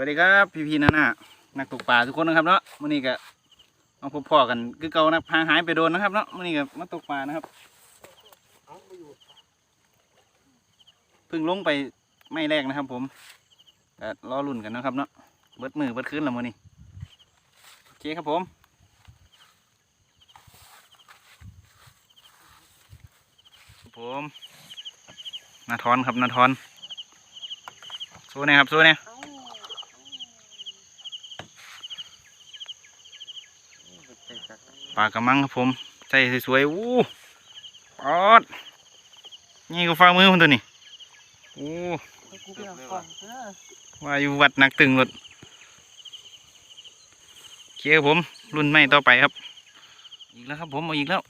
วัสดีครับ พี่พีนะน่ะนักตกปลาทุกคนนะครับเนาะมื่อนี้ก็มาพบพ่อกันคือเก่านะพางหายไปโดนนะครับเนาะมื่อนี้ก็มาตกปลานะครับเพิ่งลงไปไม่แรกนะครับ ผมก็รอลุ่นกันนะครับเนาะเบิดมือเบิดคืนล้วมื่อนี้โอเคครับผมผมนาทอนครับนาทอนสู้เนี่ยครับสู้เนี่ย ปลากระมังครับผมใส่สวยๆอู้ปอดนี่ก็ฟ้ามือมันตัวนี้อู้กูไปเอากล่องเออว่าอยู่วัดหนักตึงรถโอเคครับผม รุ่นใหม่ต่อไปครับ อีกแล้วครับผมเอาอีกแล้ว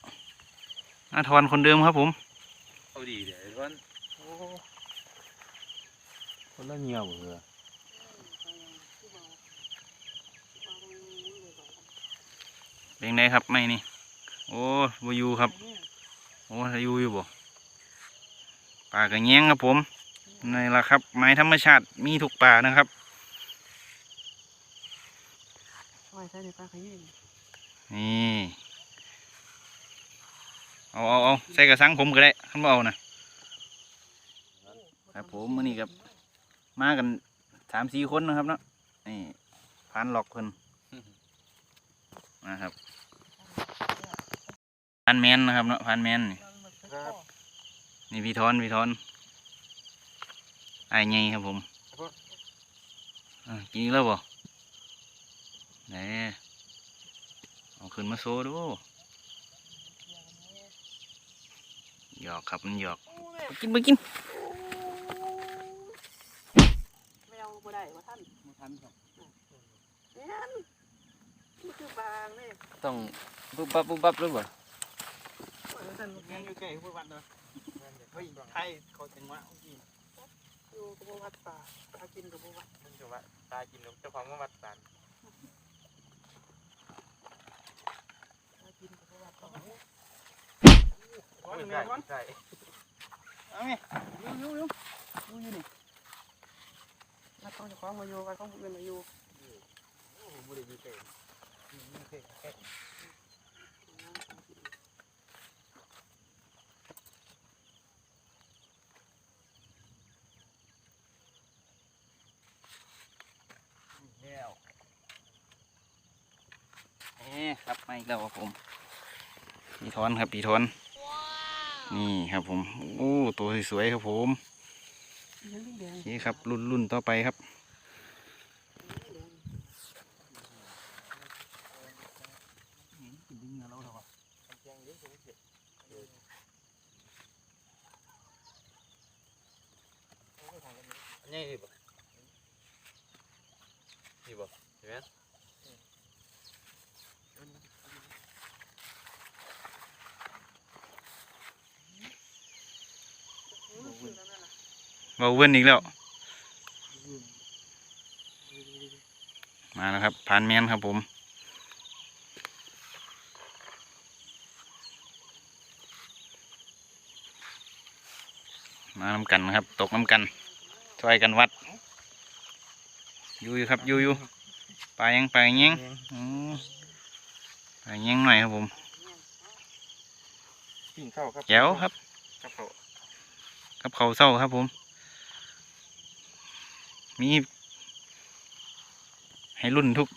อาทรคนเดิมครับผมเอาดีเดี๋ยวร้อนคนละเงียวเหรอ เป็นไงครับไม่นี่ โอ้บอยูครับ โอ้ถ้าอยูอยู่บ่ปลากระเงี้ยงครับผมนี่ละครับ ไม้ธรรมชาติมีทุกป่านะครับไว้ใส่ในปลาขยี้นี่เอาเอาเอาใส่กระสังผมก็ได้ขันบ่เอานะครับผมมื่อนี้กับ มากันสามสี่คนนะครับเนาะนี่พันหลอกเพิ่น นะครับพันแมนนะครับเนาะพันแมนนี่นี่พี่ทอนพี่ทอนไอ้ไงครับผมอะกินอีกแล้วบ่ไหนเอาขึ้นมาโซดูหยอกครับมันหยอกไปกินไปกินไม่เอาบ่ได้ว่าท่านเนี่ย มันคือบางเลยต้องปุ๊บปั๊บปุ๊บปั๊บหรือเปล่าเออท่านยังอยู่ใกล้พูดวันเด้อเฮ้ยไทยเขาจังหวะเมื่อกี้อยู่กับบ่วัดป่าปลากินกับบ่วัดมันจะว่าตายกินเจ้าของมาวัดสารปลากินกับบ่วัดต่อร้อนหนึ่งเดียวร้อนใช่เอาไงยูยูยูยูยูนี่วัดต้องเจะคล้าของมาอยู่วัดต้องผู้อื่นมาอยู่บุรีดีเก่ง แล้วเอ๊ครับมาอีกแล้วครับผมปีทอนครับปีทอน นี่ครับผม โอ้ ตัวสวยๆครับผมยังแดงโอเคครับรุ่นรุ่นต่อไปครับ นี่ดีบ่ ดีบ่เห็นไหมเบาเว้นอีกแล้ว มาแล้วครับผ่านแมนครับผมมาน้ำกันนะครับ ตกน้ำกัน ช่วยกันวัด อยูอยู่ครับอยูอยู่ปลายังปลายังอืมปลายังหน่อยครับผมกินข้าวครับแจ๋วครับกับเขากับเขาวเศร้าครับผม มีให้รุ่นทุก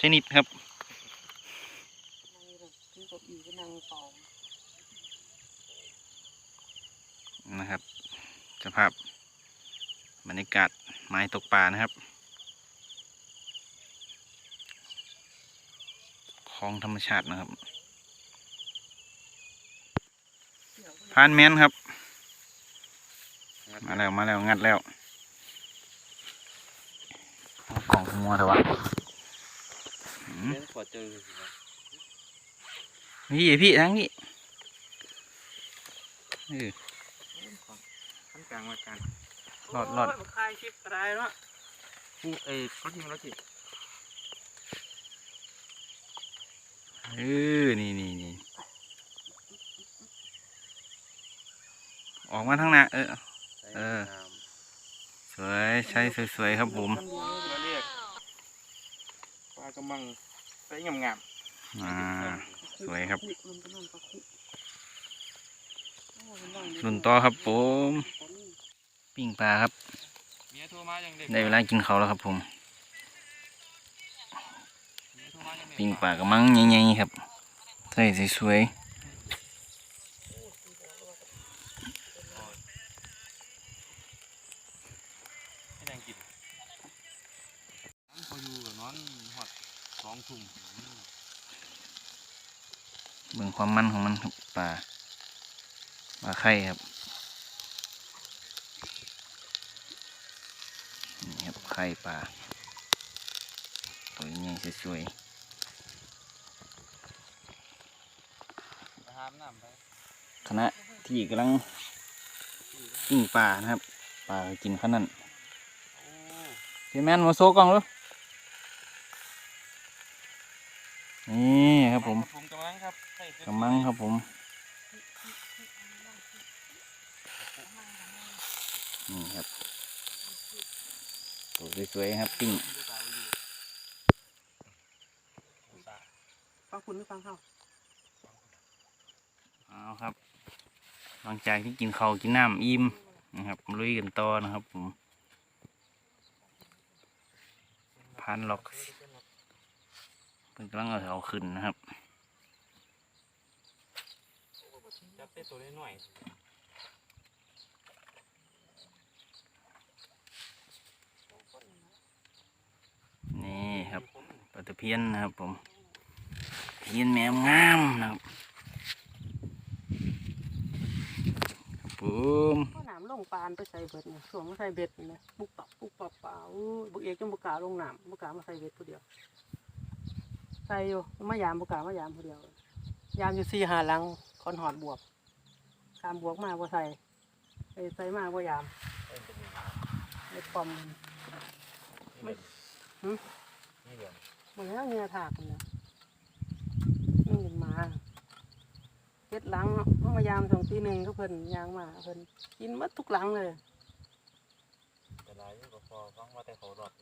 ชนิดครับนั่งอยู่คือกับอีก็นั่งเป่านะครับสภาพบรรยากาศไม้ตกปลานะครับ คลองธรรมชาตินะครับพานแมนครับ มาแล้วมาแล้วงัดแล้วเอากล่องขโมัวเถอะวะอืมเล่นขอเจอพี่พี่ทั้งพี่เออขั้นกลางมาการรอดรอดโยมันคลายคลิปก็ได้เนาะผู้เอ้เขาทิ้งแล้วสิ เออนี่นี่นี่ออกมาทั้งหน้าเออ เออ สวยใช่สวยๆครับผมน้ำเดียวเลยเรียกากระมังใส่งามอ่าสวยครับคุมันก็นอนปลาคุโอ้มันว่างดีรุ่นต่อครับผม ปิ้งปลาครับเมียโทรมาอย่างเด็กได้เวลากินเขาวแล้วครับผม เมียโทรมาอย่างเด็ก ปิ้งปลากระมังใหญ่ๆครับใส่สวยเบิ่งความมันของมันครับปลาปลาไข่ครับนี่ครับไข่ปลาตัวใหญ่สวยไปหามน้ำไปๆ คณะที่กำลังปิ้งปลานะครับปลากินขนาดโอ้พี่แมนมาโซกล้องเลยนี่ครับผมผมกำลังครับใส่เสื้อกำมังครับผมนี่ครับตัวสวยๆครับปิ้งฟังคุณหรือฟังเขา เอาครับหลังจากที่กินข้าวกินน้ำอิ่มนะครับลุยกันต่อนะครับผมพันล็อกเพิ่งกำลังเอาเอาขึ้นนะครับจับเต้ตัวน้อยนี่ครับปลาตะเพียนนะครับผมเพียนแมวงามนะครับครับ ผมก็หนามลงปานไปใส่เบ็ดเนี่ยช่วงมาใส่เบ็ดนี่นะปุกปับปุกปับเปล่าอู้บุกเอกจังบุกกล้าลงหนามบุกกล้ามาใส่เบ็ดผู้เดียว ใส่อยู่มายามบุกกล้ามายามผู้เดียว ยามอยู่สี่หาหลังคอนหอดบวกตามบวกมาบ่ใส่ใส่ใส่มาบ่ยามไอ้ปอมไม่หืมนี่เดี๋ยวมันแล้วเนื้อถากมันเนี่ยมันเป็นหมา เก็ดหลังเนาะมายามสองตีหนึ่งก็เพิ่นยางมาเพิ่นกินหมดทุกหลังเลยแต่ลายก็พอฟังว่าแต่เขารอด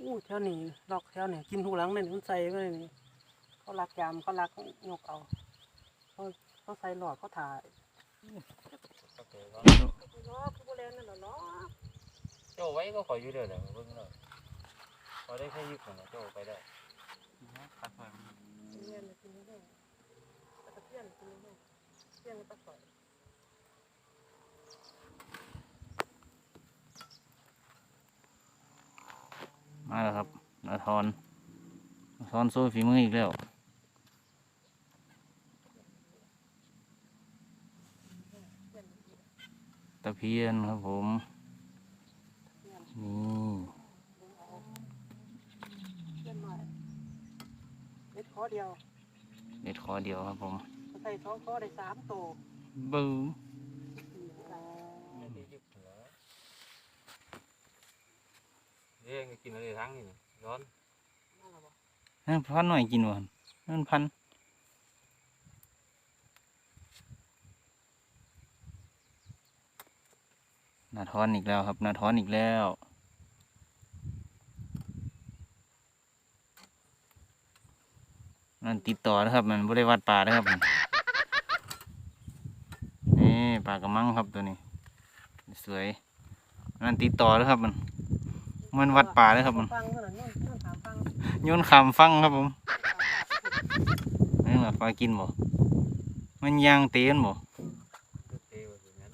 อู้แถวนี้ลอกแถวนี้กินทุกหลังเลยนี่มันใส่ไว้นี่เขารักยามเขารักยกเอาเขาเขาใส่หลอดเขาถ่ายก็เจอว่าล้อคือโบราณนั่นแหละล้อโจไว้ก็ขออยู่เด้อเดี๋ยวเบิ่งเลยพอได้แค่ยึดมันนะโจไปได้ เพียนกินไม่ได้เพียนตะข่อยมาแล้วครับนาทอนนาทอนโซ่ฝีมืออีกแล้วตะเพียนครับผมนี่เพียนหน่อยเล็ดคอเดียวเด็ดคอเดียวครับผมเขา ใส่สองคอได้สามโตบูไม่ได้ยึดเหรอเรียกกินอะไรทั้งนี่ร้อนนั่นพันหน่อยกินวะนั่นพันนาทอนอีกแล้วครับนาทอนอีกแล้วนั่นติดต่อนะครับ มันบริวัดป่านะครับนี่ ปลากระมังครับตัวนี้ สวยนั่นติดต่อนะครับมัน มันวัดป่าเลยครับมันฟังเท่านั้นนู่นนู่นถามฟังคำฟังครับผมนี่แหละปลากินบ่ มันยางเตี้ยนบ่เตะแบบนั้น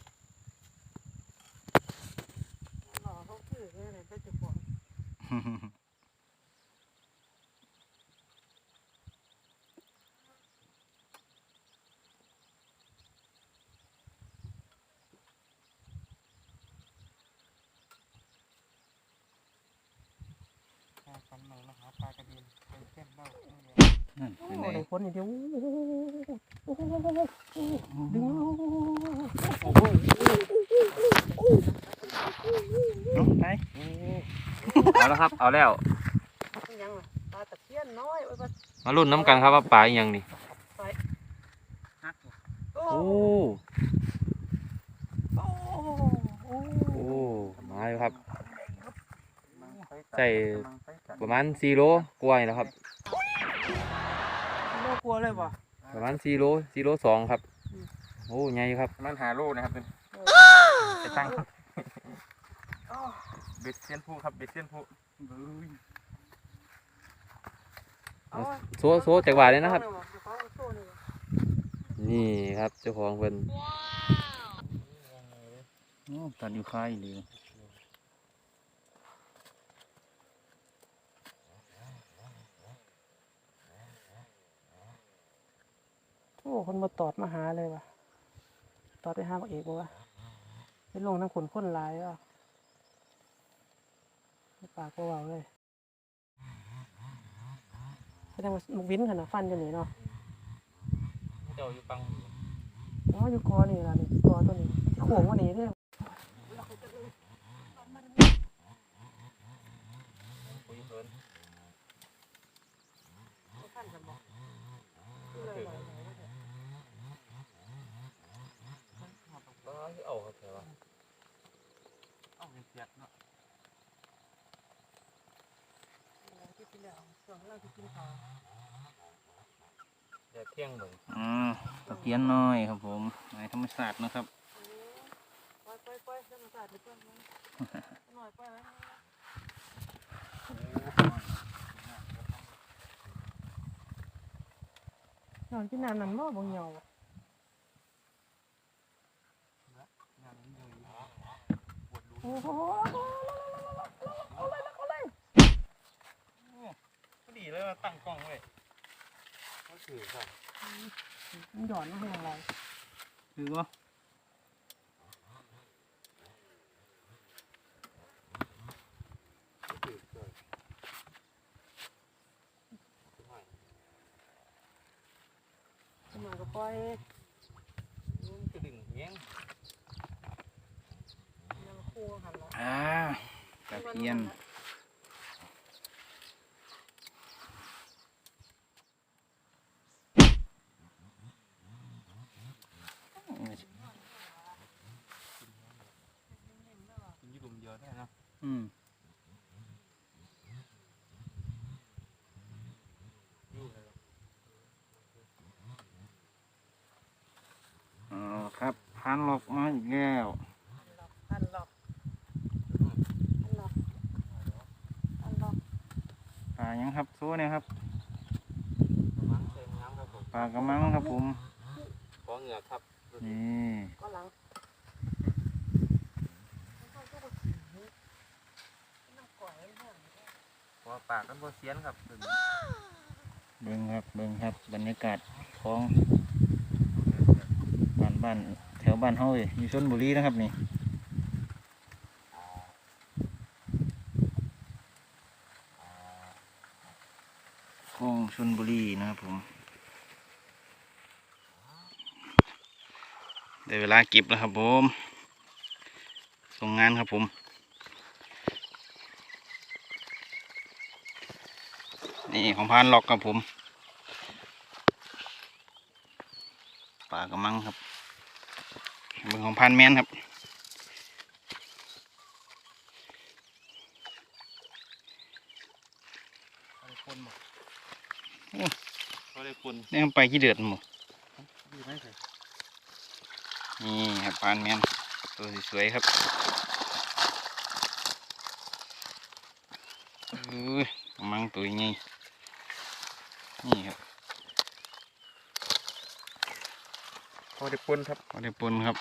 หล่อเขาคืออะไรก็จะบอก ฟันใหม่มาหาปลากระเดียนเป็ นเส้นเบ้านั่นเป็นโอ้ไงได้ผลนี่เดียวโอ้โหดึงเอาไปเอาแล้วครับ เอาแล้วเป็นยังล่ะปลาตะเพียนน้อยไว้ปลามาลุ้นน้ำกันครับว่าปลาอหยังนี่โอ้โอ้ โอ้โอ้โอ้ มาอยู่ครับ ใส่ ประมาณ4โลกว่านี่แหล้วครับ โลกลัวเลยบ่ประมาณ4โล4โลสองครับอืมโอ้ใหญ่ครับมันหาโลนะครับเป็นไปตั้งเบ็ดเซียนผู้ครับเบ็ดเซียนผู้เอาไว้โซโซจากบาทเลยนะครับเอาไว้เอาโซ่นี่บ่นี่ครับเจ้าของเพิ่นโอ้ตัดอยู่ค่ายเลย โอ้คนมาตอดมาหาเลยว่ะ ตอดไปหาพระเอกบ่วะไปลงน้ำขนข้นหลายว่ะปากก็เบาเลยแสดงว่ามุกวินขนาดฟันอยู่นี่เนาะเจ้าอยู่ปังอ๋ออยู่กอนี่ล่ะนี่กอตัวนี้ที่โค้งว่านี้เด้อคุยเพิ่นก็ เอาครับแต่ว่าเอาเป็นเสียดเนาะเดี๋ยวเที่ยงเบิ่งอืมตะเพียนน้อยครับผมในธรรมศาสตร์นะครับไปไปไปธรรมศาสตร์ไปก่อนนะหน่อยไปแล้วนอนที่น้ำนั่นบ่บ่เหี่ยว อะโอ้โหพอดีเลยว่าตั้งกล้องไว้ยก็คือครับมันหย่อนมาให้อะไรคือว่าสมัยก็ปล่อยมันจะดึงเงี้ย งยังคู่หันละอ่าตะเพียนอยี่ดุมเดียวได้เนาะ อืม อยู่เลย อ๋อครับพันหลอกมาอีกแล้ว หันหลอกหันหลอกหันหลอก ปลายังครับโซ่เนี่ยครับ ประมาณเต็มน้ำครับผม ปลากระมังครับผม ขอเหงือกครับ นี่ ก็หลัง ขอ ปากกันบ่เสียนครับเบิ้งครับเบิ้งครับบรรยากาศของบ้านบ้านแถวบ้านเฮาเลยอยู่ชนบุรีนะครับนี่ของชนบุรีนะครับผมได้เวลาเก็บแล้วครับผมส่งงานครับผม นี่ของพานล็อกครับผมปลากระมังครับเบิ่งของพานแมนครับเขาได้คนบ่โอ้เขาได้คนนี่มันไปกี่เดือดหมดอยู่ไหนใส่นี่ครับพานแมนตัวสวยๆครับอุ้ยกระมังตัวใหญ่ นี่ครับเขาได้คนครับพอได้ปนครับ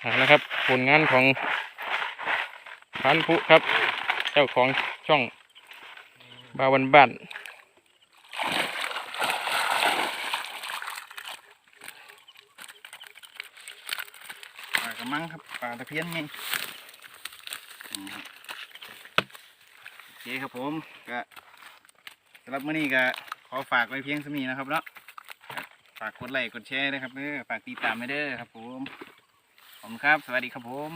เอาละครับผลงานของพันผู้ครับ เจ้าของช่องบาวันบ้านปลากระมังครับปลาตะเพียนไงนี่ครับโอ เคครับผมก็สำหรับมื้อนี้ก็ขอฝากไว้เพียงสมีนะครับเนาะฝากกดไลค์กดแชร์นะครับเด้อฝากติดตามไปเด้อครับผมผมครับ สวัสดีครับผม